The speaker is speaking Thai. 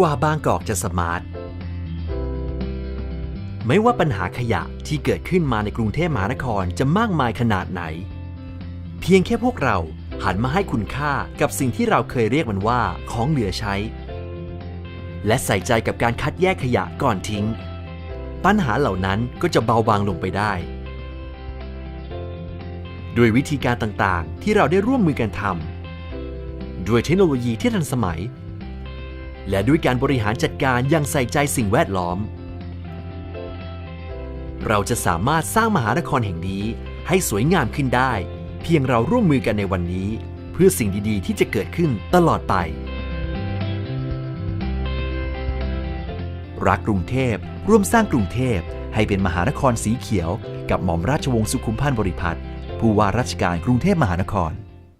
กว่าบางกอกจะสมาร์ท ไม่ว่าปัญหาขยะที่เกิดขึ้นมาในกรุงเทพมหานครจะมากมายขนาดไหน เพียงแค่พวกเราหันมาให้คุณค่ากับสิ่งที่เราเคยเรียกมันว่าของเหลือใช้ และใส่ใจกับการคัดแยกขยะก่อนทิ้ง ปัญหาเหล่านั้นก็จะเบาบางลงไปได้ด้วยวิธีการต่างๆ ที่เราได้ร่วมมือกันทำ ด้วยเทคโนโลยีที่ทันสมัย และด้วยการบริหารจัดการอย่างใส่ใจสิ่งแวดล้อม เราจะสามารถสร้างมหานครแห่งนี้ให้สวยงามขึ้นได้ เพียงเราร่วมมือกันในวันนี้ เพื่อสิ่งดีๆ ที่จะเกิดขึ้นตลอดไป รักกรุงเทพร่วมสร้างกรุงเทพให้เป็นมหานครสีเขียว กับหม่อมราชวงศ์สุขุมพันธ์บริพัตรผู้ว่าราชการกรุงเทพมหานคร